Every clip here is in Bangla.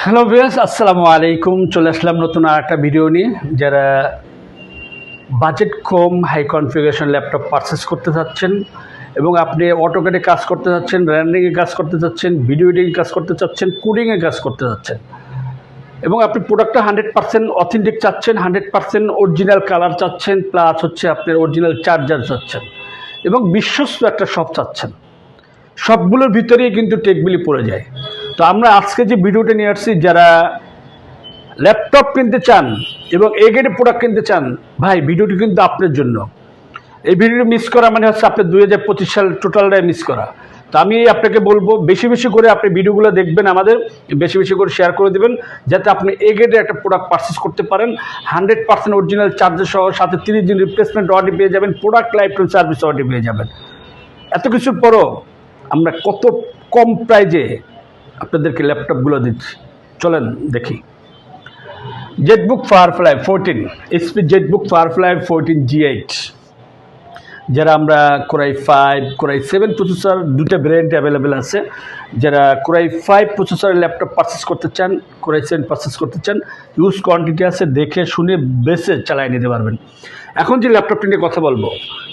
হ্যালো ভিয়াস আসসালামু আলাইকুম চলে আসলাম নতুন আর একটা ভিডিও নিয়ে। যারা বাজেট কম হাই কনফিগারেশন ল্যাপটপ পারচেস করতে চাচ্ছেন এবং আপনি অটোকেটে কাজ করতে চাচ্ছেন র্যান্ডিংয়ে কাজ করতে চাচ্ছেন ভিডিও এডিটিং কাজ করতে চাচ্ছেন কোডিংয়ে কাজ করতে চাচ্ছেন, এবং আপনি প্রোডাক্টটা হান্ড্রেড পার্সেন্ট অথেন্টিক চাচ্ছেন হান্ড্রেড পার্সেন্ট অরিজিনাল কালার চাচ্ছেন প্লাস হচ্ছে আপনার অরিজিনাল চার্জার চাচ্ছেন, এবং বিশ্বস্ত একটা শপ চাচ্ছেন। সবগুলোর ভিতরেই কিন্তু টেকগুলি পড়ে যায়। তো আমরা আজকে যে ভিডিওটা নিয়ে আসছি, যারা ল্যাপটপ কিনতে চান এবং এ গ্রেডের প্রোডাক্ট কিনতে চান, ভাই, ভিডিওটি কিন্তু আপনার জন্য। এই ভিডিওটি মিস করা মানে হচ্ছে আপনার দুই হাজার পঁচিশ সাল টোটালটাই মিস করা। তো আমি আপনাকে বলব, বেশি বেশি করে আপনি ভিডিওগুলো দেখবেন আমাদের, বেশি বেশি করে শেয়ার করে দেবেন, যাতে আপনি এ একটা প্রোডাক্ট পারচেস করতে পারেন। হান্ড্রেড পার্সেন্ট অরিজিনাল চার্জের সহ, সাথে তিরিশ দিন রিপ্লেসমেন্ট ওয়ারেন্টি পেয়ে যাবেন product lifetime service warranty পেয়ে যাবেন। এত কিছুর পরও আমরা কত কম প্রাইজে আপনাদেরকে ল্যাপটপগুলো দিচ্ছি। চলেন দেখি। ZBook Firefly fourteen HP ZBook Firefly fourteen G eight যারা আমরা core i five core i seven processor দুটো ভ্যারিয়েন্ট অ্যাভেলেবেল আছে। যারা কোরাই ফাইভ প্রসেসরের ল্যাপটপ পারচেস করতে চান কোরাই সেভেন পারচেস করতে চান ইউজ কোয়ান্টিটি আছে, দেখে শুনে বেসে চালিয়ে নিতে পারবেন। এখন যে ল্যাপটপটি নিয়ে কথা বলব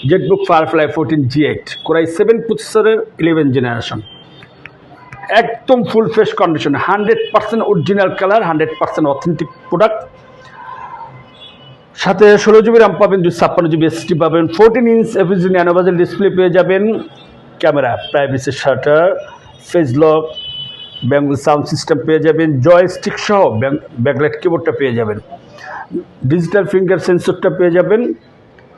ZBook Firefly fourteen G eight core i seven প্রসেসরের ইলেভেন জেনারেশন একদম full fresh condition hundred percent original colour hundred percent authentic product সাথে ষোলো জিবি র্যাম পাবেন, দুই ছাপ্পান্ন জিবি এসটি পাবেন fourteen inch FHD nano bezel display পেয়ে যাবেন। Camera privacy shutter face lock Bengal sound system পেয়ে যাবেন জয়স্টিক সহ ব্যাকলাইট কিবোর্ডটা পেয়ে যাবেন। ডিজিটাল ফিঙ্গার সেন্সরটা পেয়ে যাবেন।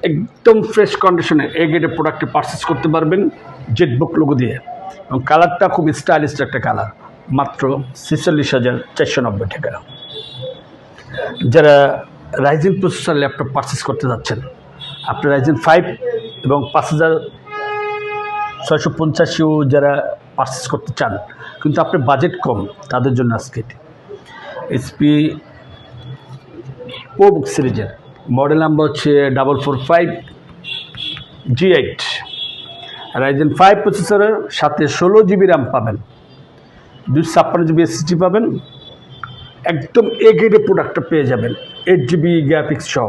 একদম ফ্রেশ কন্ডিশনে এ প্রোডাক্টটি পারচেস করতে পারবেন জেটবুক লোগো দিয়ে। এবং কালারটা খুব স্টাইলিশ একটা কালার। মাত্র ছেচল্লিশ হাজার চারশো নব্বই টাকা। যারা রাইজিং প্রসেসর ল্যাপটপ পারচেস করতে যাচ্ছেন, আপনি রাইজেন ফাইভ এবং পাঁচ হাজার ছয়শো পঞ্চাশিও যারা পারচেস করতে চান, কিন্তু আপনার বাজেট কম, তাদের জন্য আজকে এটি। এসপি পো বুক সিরিজের মডেল নাম্বার হচ্ছে double four five G eight Ryzen five প্রসেসরের সাথে ষোলো জিবি র্যাম পাবেন। দুশো ছাপ্পান্ন জিবি এসএসডি পাবেন। একদম এ গ্রেডে প্রোডাক্টটা পেয়ে যাবেন এইট জিবি গ্রাফিক্স সহ।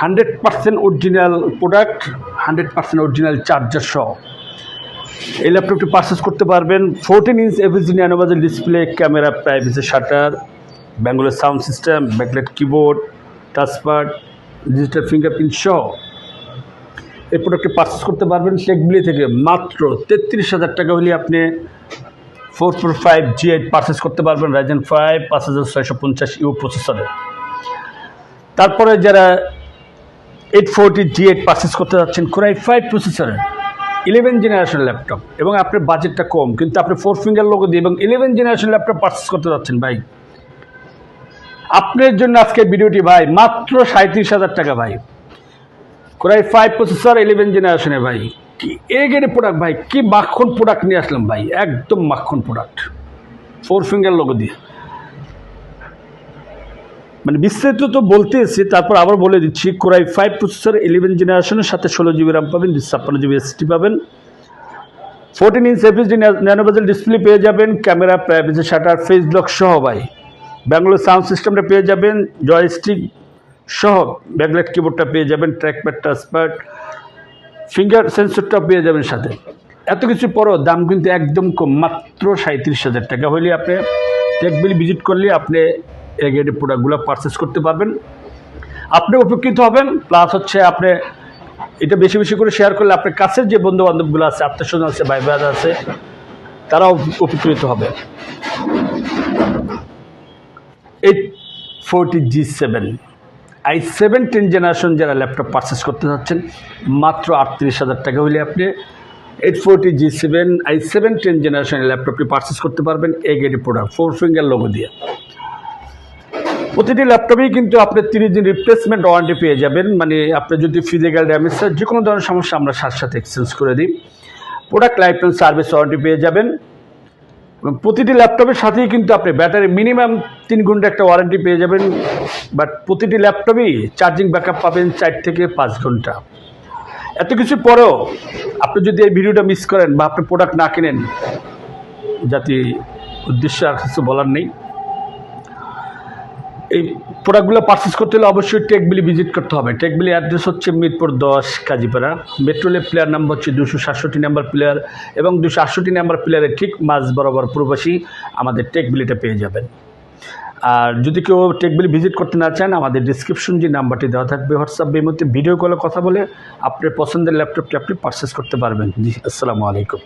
Hundred percent original product hundred percent original charger সহ। এই ল্যাপটপটি পারচেস করতে পারবেন। ফোরটিন ইঞ্চ এফএসডি ন্যানোবাজের display camera privacy shutter ব্যাঙ্গলের sound system backlight keyboard touchpad digital fingerprint সহ। এই প্রোডাক্টটি পারচেস করতে পারবেন টেকবিলি থেকে মাত্র তেত্রিশ হাজার টাকা হলে আপনি four four five G eight purchase করতে পারবেন রাইজেন ফাইভ পাঁচ হাজার ছয়শো পঞ্চাশ ইউ প্রসেসরে তারপরে যারা eight forty G eight purchase করতে যাচ্ছেন কোরাই ফাইভ প্রসেসরের ইলেভেন জেনারেশন ল্যাপটপ এবং আপনার বাজেটটা কম, কিন্তু আপনি ফোর ফিঙ্গার লোগো দিয়ে এবং ইলেভেন জেনারেশন ল্যাপটপ পারচেস করতে যাচ্ছেন, ভাই। আপনার জন্য আজকে ভিডিওটি, ভাই, মাত্র সাঁত্রিশ হাজার টাকা, ভাই। কোরাই ফাইভ প্রসেসর ইলেভেন জেনারেশনে ভাই। কি এ গেটে প্রোডাক্ট ভাই, কি মাখন প্রোডাক্ট নিয়ে আসলাম ভাই, একদম মাখন প্রোডাক্ট ফোর ফিঙ্গার লোগো দিয়ে। মানে বিস্তারিত তো বলতে এসেছি, তারপর আবার বলে দিচ্ছি কোরাই ফাইভ প্রসেসর ইলেভেন জেনারেশনের সাথে ষোলো জিবি র্যাম পাবেন, ছাপ্পান্ন জিবি এসটি পাবেন। Fourteen inch FHD nano bezel display পেয়ে যাবেন, camera privacy shutter face block সহ ভাই। ব্যাঙ্গালোর সাউন্ড সিস্টেমটা পেয়ে যাবেন জয়স্টিক সহ ব্যাকলাইট কিবোর্ডটা পেয়ে যাবেন ট্র্যাকপ্যাড টাচপ্যাড ফিঙ্গার সেন্সরটা পেয়ে যাবেন সাথে। এত কিছু পরও দাম কিন্তু একদম কম, মাত্র সাঁত্রিশ হাজার টাকা। হলে আপনি টেকবিল ভিজিট করলে আপনি এই গেটের প্রোডাক্টগুলো পারচেস করতে পারবেন। আপনি উপকৃত হবেন প্লাস হচ্ছে আপনি এটা বেশি বেশি করে শেয়ার করলে আপনার কাছের যে বন্ধু বান্ধবগুলো আছে আত্মীয় স্বজন আছে ভাই ভাই আছে, তারাও উপকৃত হবে। Eight forty G seven i seven ten generation যারা ল্যাপটপ পারচেস করতে যাচ্ছেন, মাত্র আটত্রিশ হাজার টাকা হলে আপনি eight forty G seven i seven ten জেনারেশনের ল্যাপটপটি পারচেস করতে পারবেন A grade product four finger logo দিয়ে। প্রতিটি ল্যাপটপেই কিন্তু আপনি তিরিশ দিন রিপ্লেসমেন্ট ওয়ারেন্টি পেয়ে যাবেন মানে আপনি যদি ফিজিক্যাল ড্যামেজ যে কোনো ধরনের সমস্যা আমরা সাথে সাথে এক্সচেঞ্জ করে দিই। প্রোডাক্ট লাইফ সার্ভিস ওয়ারেন্টি পেয়ে যাবেন। এবং প্রতিটি ল্যাপটপের সাথেই কিন্তু আপনি ব্যাটারি মিনিমাম তিন ঘণ্টা একটা ওয়ারেন্টি পেয়ে যাবেন বাট প্রতিটি ল্যাপটপই চার্জিং ব্যাকআপ পাবেন চার থেকে পাঁচ ঘণ্টা। এত কিছু পরেও আপনি যদি এই ভিডিওটা মিস করেন বা আপনি প্রোডাক্ট না কেনেন, যাতে উদ্দেশ্যে আর কিছু বলার নেই। এই প্রোডাক্টগুলো পারচেস করতে হলে অবশ্যই টেকবিলি ভিজিট করতে হবে। টেকবিলি অ্যাড্রেস হচ্ছে মিরপুর দশ, কাজীপাড়া। মেট্রোলে প্লেয়ার নাম্বার হচ্ছে দুশো সাতষট্টি নাম্বার প্লেয়ার এবং দুশো আটষট্টি নাম্বার প্লেয়ারের ঠিক মাঝ বরাবর পূর্বশী আমাদের টেকবিলিটা পেয়ে যাবেন। আর যদি কেউ টেকবিল ভিজিট করতে না চান, আমাদের ডিসক্রিপশন যে নাম্বারটি দেওয়া থাকবে হোয়াটসঅ্যাপ এর মধ্যে ভিডিও কলে কথা বলে আপনার পছন্দের ল্যাপটপটি আপনি পারচেস করতে পারবেন। জি, আসসালামু আলাইকুম।